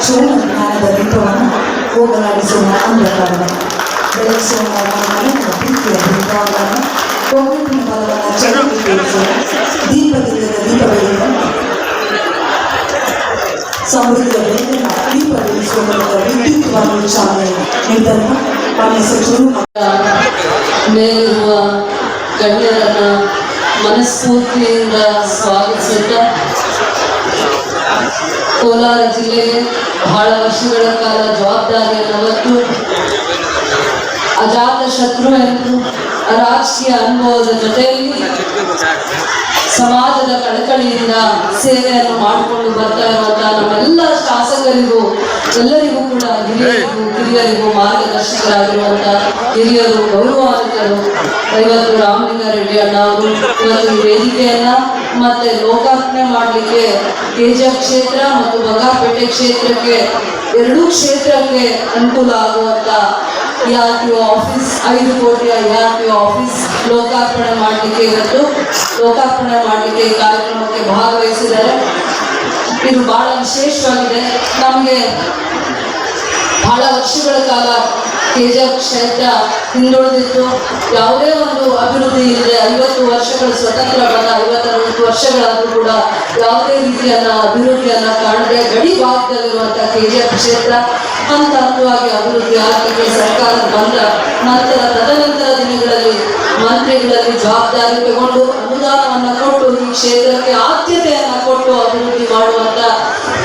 ಹಚ್ಚೋಣ ಜ್ಞಾನದ ದೀಪವನ್ನು ಹೋಗಲಾಡಿಸೋಣ ಅಂಧಕಾರವನ್ನು ಬೆಳಗಿಸೋಣ ಮನದ ಪ್ರೀತಿಯ ದೀಪವನ್ನು ಒಗ್ಗಟ್ಟಿನ ಬಲವನ್ನು ಚೆನ್ನಾಗಿ ತೋರಿಸೋಣ ದೀಪದಿಂದ ದೀಪ ಬೆಳೆಯುವ ಸಮೃದ್ಧ ಬೆಳಕನ್ನ ದೀಪ ಬೆಳೆಸುವ ಮೂಲಕ ವಿದ್ಯುತ್ವಾಗಿ ಚಾಲನೆ ನೀಡಲು ಮಾನ್ಯ ಸಚಿವರು ಮೇಲಿರುವ ಗಣ್ಯರನ್ನ ಮನಸ್ಫೂರ್ತಿಯಿಂದ ಸ್ವಾಗತಿಸುತ್ತಾ ಕೋಲಾರ ಜಿಲ್ಲೆಗೆ ಬಹಳ ವರ್ಷಗಳ ಕಾಲ ಜವಾಬ್ದಾರಿಯನ್ನು ಹೊತ್ತು ಅಜಾತ ಶತ್ರು ಎಂದು ರಾಜಕೀಯ ಅನುಭವದ ಜೊತೆಯಲ್ಲಿ ಸಮಾಜದ ಕಳಕಳಿಯಿಂದ ಸೇವೆಯನ್ನು ಮಾಡಿಕೊಂಡು ಬರ್ತಾ ಇರುವಂತಹ ನಮ್ಮೆಲ್ಲ ಶಾಸಕರಿಗೂ, ಎಲ್ಲರಿಗೂ ಕೂಡ ಹಿರಿಯರಿಗೂ, ಕಿರಿಯರಿಗೂ ಮಾರ್ಗದರ್ಶಕರಾಗಿರುವಂತಹ ಹಿರಿಯರು, ಗೌರವಾನ್ವಿತರು ಇವತ್ತು ರಾಮಲಿಂಗಾರೆಡ್ಡಿ ಅಣ್ಣ ಅವರು ಇವತ್ತು ವೇದಿಕೆಯನ್ನ ಮತ್ತೆ ಲೋಕಾರ್ಪಣೆ ಮಾಡಲಿಕ್ಕೆ ತೇಜ ಕ್ಷೇತ್ರ ಮತ್ತು ಬಂಗಾರಪೇಟೆ ಕ್ಷೇತ್ರಕ್ಕೆ ಎರಡೂ ಕ್ಷೇತ್ರಕ್ಕೆ ಅನುಕೂಲ ಆಗುವಂತ ಆರ್ ಟಿ ಆಫೀಸ್, ಐದು ಕೋಟಿಯ ಆಫೀಸ್ ಲೋಕಾರ್ಪಣೆ ಮಾಡಲಿಕ್ಕೆ ಇವತ್ತು, ಲೋಕಾರ್ಪಣೆ ಮಾಡಲಿಕ್ಕೆ ಈ ಕಾರ್ಯಕ್ರಮಕ್ಕೆ ಭಾಗವಹಿಸಿದ್ದಾರೆ. ಇದು ಬಹಳ ವಿಶೇಷವಾಗಿದೆ. ನಮಗೆ ಬಹಳ ವರ್ಷಗಳ ಕಾಲ ಕೆಜಿಎಫ್ ಕ್ಷೇತ್ರ ಹಿಂದುಳಿದಿತ್ತು ಯಾವುದೇ ಒಂದು ಅಭಿವೃದ್ಧಿ ಇಲ್ಲದೆ ಐವತ್ತು ವರ್ಷಗಳು ಸ್ವತಂತ್ರವಾದ ಐವತ್ತರವತ್ತು ವರ್ಷಗಳಾದರೂ ಕೂಡ ಯಾವುದೇ ರೀತಿಯನ್ನ ಅಭಿವೃದ್ಧಿಯನ್ನ ಕಾಣದೆ ಗಡಿ ಭಾಗದಲ್ಲಿರುವಂತಹ ತೇಜ ಕ್ಷೇತ್ರ ಹಂತ ಹಂತವಾಗಿ ಅಭಿವೃದ್ಧಿ ಆಗಲಿಕ್ಕೆ ಸರ್ಕಾರ ಬಂದ ನಂತರ ತದನಂತರ ದಿನಗಳಲ್ಲಿ ಮಂತ್ರಿಗಳಲ್ಲಿ ಜವಾಬ್ದಾರಿ ತಗೊಂಡು ಅನುದಾನವನ್ನು ಕೊಟ್ಟು ಈ ಕ್ಷೇತ್ರಕ್ಕೆ ಆದ್ಯತೆಯನ್ನು ಕೊಟ್ಟು ಅಭಿವೃದ್ಧಿ ಮಾಡುವಂತ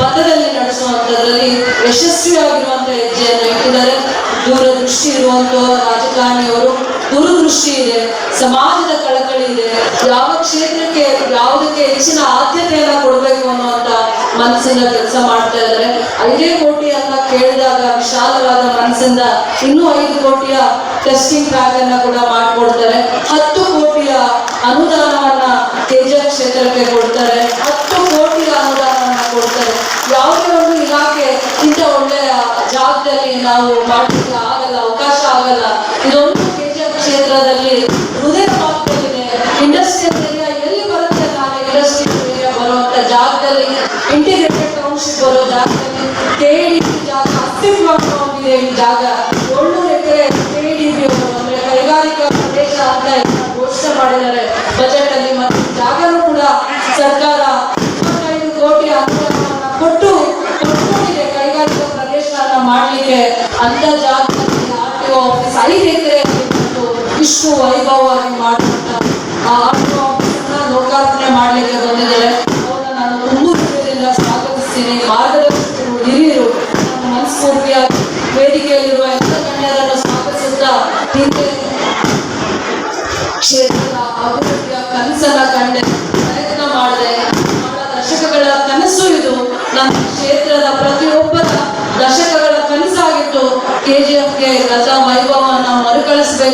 ಪಥದಲ್ಲಿ ನಡೆಸುವಂಥದ್ರಲ್ಲಿ ಯಶಸ್ವಿಯಾಗಿರುವಂತ ಹೆಜ್ಜೆಯನ್ನು ಇಟ್ಟಿದ್ದಾರೆ. ದೂರದೃಷ್ಟಿ ಇರುವಂತ ರಾಜಕಾರಣಿಯವರು ದೂರದೃಷ್ಟಿ ಇದೆ ಸಮಾಜದ ಕಳಕಳಿ ಇದೆ ಯಾವ ಕ್ಷೇತ್ರಕ್ಕೆ, ಯಾವುದಕ್ಕೆ ಹೆಚ್ಚಿನ ಆದ್ಯತೆಯನ್ನ ಕೊಡಬೇಕು ಅನ್ನುವಂತ ಮನಸ್ಸಿಂದ ಕೆಲಸ ಮಾಡ್ತಾ ಇದ್ದಾರೆ. ಐದೇ ಕೋಟಿ ಅಂತ ಕೇಳಿದಾಗ ವಿಶಾಲವಾದ ಮನಸ್ಸಿಂದ ಇನ್ನೂ ಐದು ಕೋಟಿಯ ಟೆಸ್ಟಿಂಗ್ ಪ್ಯಾಕ್ ಅನ್ನ ಕೂಡ ಮಾಡಿಕೊಡ್ತಾರೆ. ಹತ್ತು ಕೋಟಿಯ ಅನುದಾನವನ್ನ ತೇಜ ಕ್ಷೇತ್ರಕ್ಕೆ ಕೊಡ್ತಾರೆ ಹತ್ತು ಕೋಟಿಯ ಅನುದಾನವನ್ನ ಕೊಡ್ತಾರೆ ಯಾವುದೇ ಒಂದು ಇಲಾಖೆ ಇಂಥ ಒಳ್ಳೆಯ ಜಾಗದಲ್ಲಿ ನಾವು ಮಾಡಲಿಕ್ಕೆ ಆಗಲ್ಲ, ಅವಕಾಶ ಆಗಲ್ಲ. ಇದೊಂದು ಕೆಜಿಎಫ್ ಕ್ಷೇತ್ರದಲ್ಲಿ ಹೃದಯ ಭಾಗದಲ್ಲಿದೆ ಇಂಡಸ್ಟ್ರಿಯಲ್ ಏರಿಯಾ ಎಲ್ಲಿ ಬರುತ್ತೆ ನಾನು ಇಂಡಸ್ಟ್ರಿಯಲ್ ಏರಿಯಾ ಬರುವಂತ ಜಾಗದಲ್ಲಿ ಇಂಟಿಗ್ರೇಟೆಡ್ ಟೌನ್ಶಿಪ್ ಬರೋ ಜಾಗದಲ್ಲಿ ತೇಡಿ ಜಾಗ ಅಸ್ತಿತ್ವ ಹೊಂದಿದೆ ಈ ಜಾಗ. ಏಳ್ನೂರು ಎಕರೆ ತೇಡಿ ಅಂದ್ರೆ ಕೈಗಾರಿಕಾ ಪ್ರದೇಶ ಅಂತ ಘೋಷಣೆ ಮಾಡಿದ್ದಾರೆ. ಬಜೆಟ್ ಅಲ್ಲಿ ಮತ್ತು ಜಾಗನೂ ಕೂಡ ಸರ್ಕಾರ ಮಾಡ್ಲಿಕ್ಕೆ ಅಂತ ಜಾಗದಲ್ಲಿ ಆರ್ ಟಿ ಆಫೀಸ್ ಐದು ಎಕರೆ ವಿಶ್ವ ವೈಭವವಾಗಿ ಮಾಡುವಂತ ಆ ಆರ್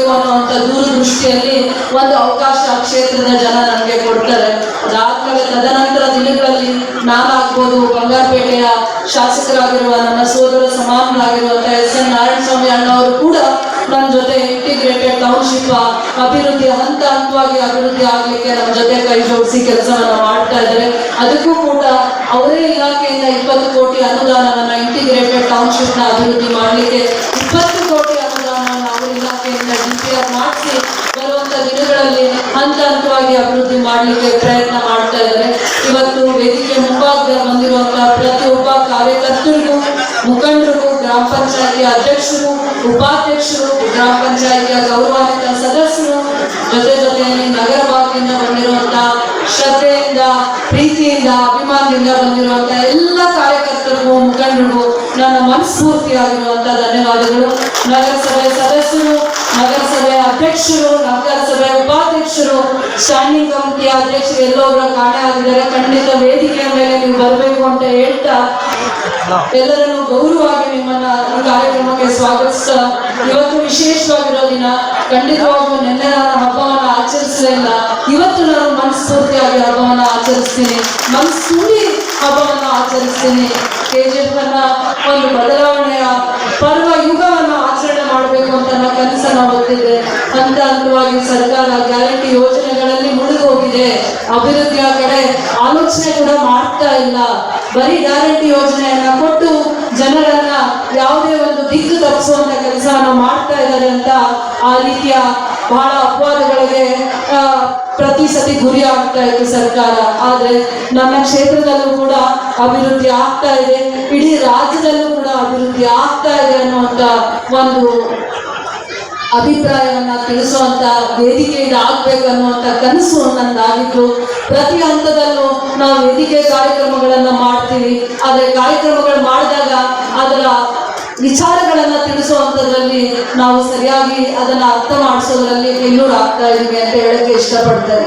ಮರುಕಳಿಸಬೇಕು ಅನ್ನುವಂಥ ದೂರದೃಷ್ಟಿಯಲ್ಲಿ ಒಂದು ಅವಕಾಶ ಕ್ಷೇತ್ರದ ಜನ ನನಗೆ ಕೊಡ್ತಾರೆ. ಅದಾದ್ಮೇಲೆ ತದನಂತರ ದಿನಗಳಲ್ಲಿ ನಾನಾಗ್ಬೋದು ಬಂಗಾರಪೇಟೆಯ ಶಾಸಕರಾಗಿರುವ ನನ್ನ ಸೋದರ ಸಮಾನರಾಗಿರುವಂಥ ಎಸ್ ಎನ್ ನಾರಾಯಣಸ್ವಾಮಿ ಅಣ್ಣವರು ಕೂಡ ನನ್ನ ಜೊತೆ ಇಂಟಿಗ್ರೇಟೆಡ್ ಟೌನ್ಶಿಪ್ ಅಭಿವೃದ್ಧಿ, ಹಂತ ಹಂತವಾಗಿ ಅಭಿವೃದ್ಧಿ ಆಗ್ಲಿಕ್ಕೆ ನಮ್ಮ ಜೊತೆ ಕೈ ಜೋಡಿಸಿ ಕೆಲಸವನ್ನು ಮಾಡ್ತಾ ಇದ್ದಾರೆ. ಅದಕ್ಕೂ ಕೂಡ ಅವರೇ ಇಲಾಖೆಯಿಂದ ಇಪ್ಪತ್ತು ಕೋಟಿ ಅನುದಾನವನ್ನು ಇಂಟಿಗ್ರೇಟೆಡ್ ಟೌನ್ಶಿಪ್ನ ಅಭಿವೃದ್ಧಿ ಮಾಡಲಿಕ್ಕೆ ಇಪ್ಪತ್ತು ಕೋಟಿ ಡಿಪಿಆರ್ ಮಾಡಿಸಿ ಬರುವಂತ ದಿನಗಳಲ್ಲಿ ಹಂತ ಹಂತವಾಗಿ ಅಭಿವೃದ್ಧಿ ಮಾಡಲಿಕ್ಕೆ ಪ್ರಯತ್ನ ಮಾಡ್ತಾ ಇದ್ದಾರೆ. ಇವತ್ತು ವೇದಿಕೆ ಮುಂಭಾಗದಲ್ಲಿ ಬಂದಿರುವಂತಹ ಪ್ರತಿಯೊಬ್ಬ ಕಾರ್ಯಕರ್ತರಿಗೂ, ಮುಖಂಡರಿಗೂ, ಗ್ರಾಮ ಪಂಚಾಯಿತಿ ಅಧ್ಯಕ್ಷರು, ಉಪಾಧ್ಯಕ್ಷರು, ಗ್ರಾಮ ಪಂಚಾಯತಿಯ ಗೌರವಾನ್ವಿತ ಸದಸ್ಯರು, ಜೊತೆ ಜೊತೆಯಲ್ಲಿ ನಗರ ಭಾಗದಿಂದ ಬಂದಿರುವಂತಹ ಶ್ರದ್ಧೆಯಿಂದ, ಪ್ರೀತಿಯಿಂದ, ಅಭಿಮಾನದಿಂದ ಬಂದಿರುವಂತಹ ಎಲ್ಲ ಕಾರ್ಯಕರ್ತರಿಗೂ, ಮುಖಂಡರಿಗೂ ನನ್ನ ಮನಸ್ಫೂರ್ತಿಯಾಗಿರುವಂತ ಧನ್ಯವಾದಗಳು. ನಗರಸಭೆ ಸದಸ್ಯರು ನಗರಸಭೆ ಅಧ್ಯಕ್ಷರು ನಗರಸಭೆ ಉಪಾಧ್ಯಕ್ಷರು, ಸ್ಟ್ಯಾಂಡಿಂಗ್ ಕಮಿಟಿ ಅಧ್ಯಕ್ಷರು ಎಲ್ಲೋಬ್ರ ಕಾಣೆ ಆಗಿದ್ದಾರೆ. ಖಂಡಿತ ವೇದಿಕೆಯ ಮೇಲೆ ನೀವು ಬರಬೇಕು ಅಂತ ಹೇಳ್ತಾ ಎಲ್ಲರನ್ನು ಗೌರವವಾಗಿ ನಿಮ್ಮನ್ನ ಕಾರ್ಯಕ್ರಮಕ್ಕೆ ಸ್ವಾಗತಿಸ್ತಾ, ಇವತ್ತು ವಿಶೇಷವಾಗಿರೋ ದಿನ ಖಂಡಿತವಾಗ್ಲೂ ನಿನ್ನೆ ನಾನು ಹಬ್ಬವನ್ನ ಆಚರಿಸಲಿಲ್ಲ ಇವತ್ತು ನಾನು ಮನಸ್ಫೂರ್ತಿಯಾಗಿ ಹಬ್ಬವನ್ನ ಆಚರಿಸ್ತೀನಿ. ಮನಸ್ಸೂರಿ ಹಬ್ಬವನ್ನ ಆಚರಿಸ್ತೀನಿ. ಕೆಜಿಎಫ್ ಅನ್ನ ಒಂದು ಬದಲಾವಣೆಯ ಪರ್ವ, ಯುಗವನ್ನು ಮಾಡುವಂತಹ ಕೆಲಸ ನಾವು ಹಂತ ಹಂತವಾಗಿ ಸರ್ಕಾರ ಗ್ಯಾರಂಟಿ ಯೋಜನೆಗಳಲ್ಲಿ ಮುಳುಗಿ ಹೋಗಿದೆ ಅಭಿವೃದ್ಧಿಯ ಕಡೆ ಆಲೋಚನೆ ಕೂಡ ಮಾಡ್ತಾ ಇಲ್ಲ. ಬರೀ ಗ್ಯಾರಂಟಿ ಯೋಜನೆಯನ್ನ ಕೊಟ್ಟು ಜನರನ್ನ ಯಾವುದೇ ಒಂದು ದಿಕ್ಕು ತಪ್ಪಿಸುವಂತ ಕೆಲಸವನ್ನು ಮಾಡ್ತಾ ಇದ್ದಾರೆ ಅಂತ ಆ ರೀತಿಯ ಬಹಳ ಅಪವಾದಗಳಿಗೆ ಪ್ರತಿ ಸತಿ ಗುರಿ ಆಗ್ತಾ ಇತ್ತು ಸರ್ಕಾರ. ಆದರೆ ನಮ್ಮ ಕ್ಷೇತ್ರದಲ್ಲೂ ಕೂಡ ಅಭಿವೃದ್ಧಿ ಆಗ್ತಾ ಇದೆ. ಇಡೀ ರಾಜ್ಯದಲ್ಲೂ ಕೂಡ ಅಭಿವೃದ್ಧಿ ಆಗ್ತಾ ಇದೆ ಅನ್ನುವಂತ ಒಂದು ಅಭಿಪ್ರಾಯವನ್ನ ತಿಳಿಸುವಂತ ವೇದಿಕೆ ಆಗ್ಬೇಕು ಅನ್ನುವಂತ ಕನಸು ನನ್ನದಾಗಿತ್ತು ಪ್ರತಿ ಹಂತದಲ್ಲೂ ನಾವು ವೇದಿಕೆ ಕಾರ್ಯಕ್ರಮಗಳನ್ನ ಮಾಡ್ತೀವಿ. ಆದ್ರೆ ಕಾರ್ಯಕ್ರಮಗಳು ಮಾಡಿದಾಗ ಅದರ ವಿಚಾರಗಳನ್ನ ತಿಳಿಸುವಂತದ್ರಲ್ಲಿ ನಾವು ಸರಿಯಾಗಿ ಅದನ್ನ ಅರ್ಥ ಮಾಡಿಸೋದ್ರಲ್ಲಿ ಎಲ್ಲೂರು ಆಗ್ತಾ ಇದೀವಿ ಅಂತ ಹೇಳಕ್ಕೆ ಇಷ್ಟಪಡ್ತಾರೆ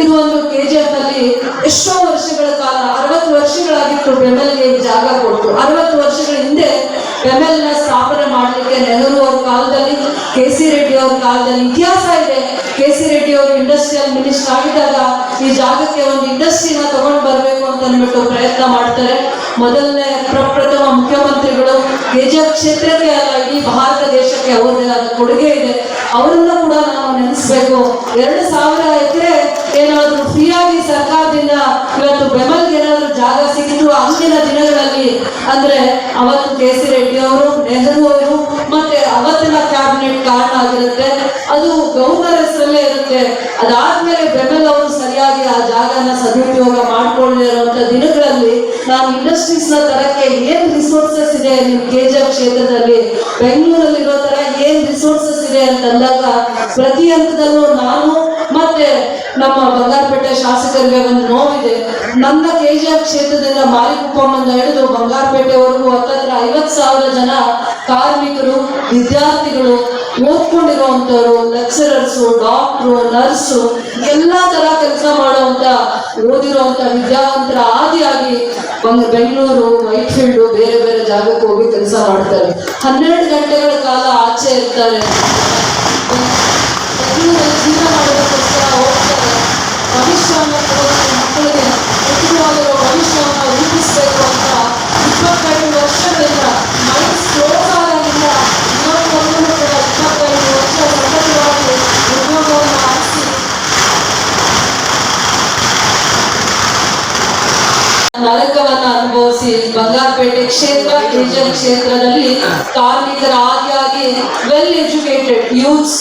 ಇದು ಒಂದು ಕೆ ಜಿ ಎಫ್ ಅಲ್ಲಿ ಎಷ್ಟೋ ವರ್ಷಗಳ ಕಾಲ, ಅರವತ್ತು ವರ್ಷಗಳಾಗಿತ್ತು ಬೆಮೆಲ್ಗೆ ಜಾಗ ಕೊಟ್ಟು. ಅರವತ್ತು ವರ್ಷಗಳ ಹಿಂದೆ ಬೆಮೆಲ್ನ ಸ್ಥಾಪನೆ ಮಾಡಲಿಕ್ಕೆ ನೆಹರು ಅವ್ರ ಕಾಲದಲ್ಲಿ ಕೆ ಸಿ ರೆಡ್ಡಿ ಅವ್ರ ಕಾಲದಲ್ಲಿ ಇತಿಹಾಸ ಇದೆ. ಕೆ ಸಿ ರೆಡ್ಡಿ ಅವರು ಇಂಡಸ್ಟ್ರಿಯಲ್ ಮಿನಿಸ್ಟರ್ ಆಗಿದ್ದಾಗ ಈ ಜಾಗಕ್ಕೆ ಒಂದು ಇಂಡಸ್ಟ್ರಿನ ತಗೊಂಡ್ ಬರಬೇಕು ಅಂತ ಅಂದ್ಬಿಟ್ಟು ಪ್ರಯತ್ನ ಮಾಡ್ತಾರೆ. ಮೊದಲನೇ ಪ್ರಪ್ರಥಮ ಮುಖ್ಯಮಂತ್ರಿಗಳು ಕೆಜಿಎಫ್ ಕ್ಷೇತ್ರಕ್ಕೆ ಅಲ್ಲ ಭಾರತ ದೇಶಕ್ಕೆ ಅವರದೇ ಆದ ಕೊಡುಗೆ ಇದೆ. ಅವರನ್ನ ಕೂಡ ನಾವು ನೆನೆಸ್ಬೇಕು. ಎರಡು ಸಾವಿರ ಎಕರೆ ಏನಾದ್ರು ಫ್ರೀಯಾಗಿ ಸರ್ಕಾರದಿಂದ ಇವತ್ತು ಬೆಮಲ್ಗೆ ಏನಾದ್ರು ಜಾಗ ಸಿಕ್ಕಿದ್ರು, ಅಂದಿನ ದಿನಗಳಲ್ಲಿ, ಅಂದ್ರೆ ಅವತ್ತು ಕೆ ಸಿ ಅದಾದ್ಮೇಲೆ ಅವರು ಸರಿಯಾಗಿ ಆ ಜಾಗನ ಸದುಪಯೋಗ ಮಾಡ್ಕೊಂಡಿರುವಂತ ದಿನಗಳಲ್ಲಿ ನಾವು ಇಂಡಸ್ಟ್ರೀಸ್ನ ತರಕ್ಕೆ ಏನ್ ರಿಸೋರ್ಸಸ್ ಇದೆ ನಿಮ್ ಕೆಜಿಎಫ್ ಕ್ಷೇತ್ರದಲ್ಲಿ? ಬೆಂಗಳೂರಲ್ಲಿ ಇರೋ ತರ ಏನ್ ರಿಸೋರ್ಸಸ್ ಇದೆ ಅಂತಂದಾಗ ಪ್ರತಿ ಹಂತದಲ್ಲೂ ನಾನು ಮತ್ತೆ ನಮ್ಮ ಬಂಗಾರಪೇಟೆ ಶಾಸಕರಿಗೆ ಒಂದು ನೋವಿದೆ. ನನ್ನ ಕೆಜಿಎಫ್ ಕ್ಷೇತ್ರದಿಂದ ಮಾರಿಕುಪ್ಪಮ್ಮಂದ ಹಿಡಿದು ಬಂಗಾರಪೇಟೆವರೆಗೂ ಹತ್ತತ್ರ ಐವತ್ ಸಾವಿರ ಜನ ಕಾರ್ಮಿಕರು, ವಿದ್ಯಾರ್ಥಿಗಳು ಓದ್ಕೊಂಡಿರುವಂತವ್ರು ಲೆಕ್ಚರರ್ಸು ಡಾಕ್ಟ್ರು ನರ್ಸು ಎಲ್ಲಾ ತರ ಕೆಲಸ ಮಾಡುವಂತ, ಓದಿರುವಂತ ವಿದ್ಯಾವಂತರ ಆದಿಯಾಗಿ ಒಂದು ಬೆಂಗಳೂರು ವೈಟ್ ಫೀಲ್ಡ್ ಬೇರೆ ಬೇರೆ ಜಾಗಕ್ಕೆ ಹೋಗಿ ಕೆಲಸ ಮಾಡ್ತಾರೆ. ಹನ್ನೆರಡು ಗಂಟೆಗಳ ಕಾಲ ಆಚೆ ಇರ್ತಾರೆ. ಜೀವನ ಮಾಡೋದಕ್ಕೋಸ್ಕರ ಹೋಗ್ತಾರೆ. ಭವಿಷ್ಯ ಮಕ್ಕಳಿಗೆ ಉತ್ತಮವಾಗಿರೋ ಕ್ಷೇತ್ರ ಗಿರಿಜನ ಕ್ಷೇತ್ರದಲ್ಲಿ ಕಾರ್ಮಿಕರ ಆದಿಯಾಗಿ well educated youths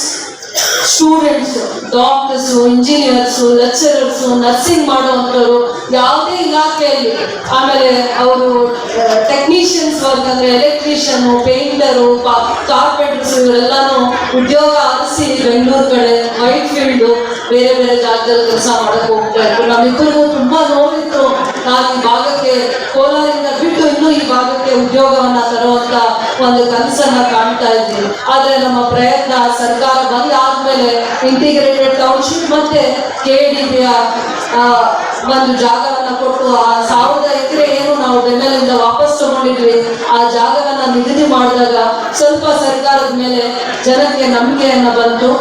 students doctors engineers lecturers nursing ಮಾಡುವಂಥವ್ರು ಯಾವುದೇ ಇಲಾಖೆಯಲ್ಲಿ. ಆಮೇಲೆ ಅವರು ಟೆಕ್ನಿಷಿಯನ್ಸ್ ವರ್ಕ್ ಅಂದ್ರೆ ಎಲೆಕ್ಟ್ರಿಷಿಯನ್ ಪೇಂಟರು ಕಾರ್ಪೆಂಟರ್ಸ್ ಇವರೆಲ್ಲಾನು ಉದ್ಯೋಗ ಆರಿಸಿ ಬೆಂಗಳೂರು ಕಡೆ ವೈಟ್ ಫೀಲ್ಡ್ ಬೇರೆ ಬೇರೆ ಜಾಗದಲ್ಲಿ ಕೆಲಸ ಮಾಡಕ್ ಹೋಗ್ತಾ ಇದ್ರು. ನಮ್ಮಿಬ್ಬರಿಗೂ ತುಂಬಾ ನೋವಿತ್ತು ನಾನು ಈ ಭಾಗಕ್ಕೆ ಕೋಲಾರಿಂದ ಬಿಟ್ಟು ಇನ್ನೂ ಈ ಭಾಗಕ್ಕೆ ಉದ್ಯೋಗವನ್ನ ತರುವಂತ ಒಂದು ಕನಸನ್ನ ಕಾಣ್ತಾ ಇದ್ದೀವಿ ಆದ್ರೆ ನಮ್ಮ ಪ್ರಯತ್ನ ಸರ್ಕಾರ ಬಂದಾದ್ಮೇಲೆ ಇಂಟಿಗ್ರೇಟೆಡ್ ಟೌನ್ಶಿಪ್ ಮತ್ತೆ ಕೆ ಒಂದು ಜಾಗವನ್ನ ಕೊಟ್ಟು ಆ ಸಾವಿರದ ಎಕರೆ ಏನು ನಾವು ಬೆಂಬಲಿಂದ ವಾಪಸ್ ತಗೊಂಡಿದ್ವಿ, ಆ ಜಾಗವನ್ನ ನಿಗದಿ ಮಾಡಿದಾಗ ಸ್ವಲ್ಪ ಸರ್ಕಾರದ ಮೇಲೆ ಜನಕ್ಕೆ ನಂಬಿಕೆಯನ್ನ ಬಂತು.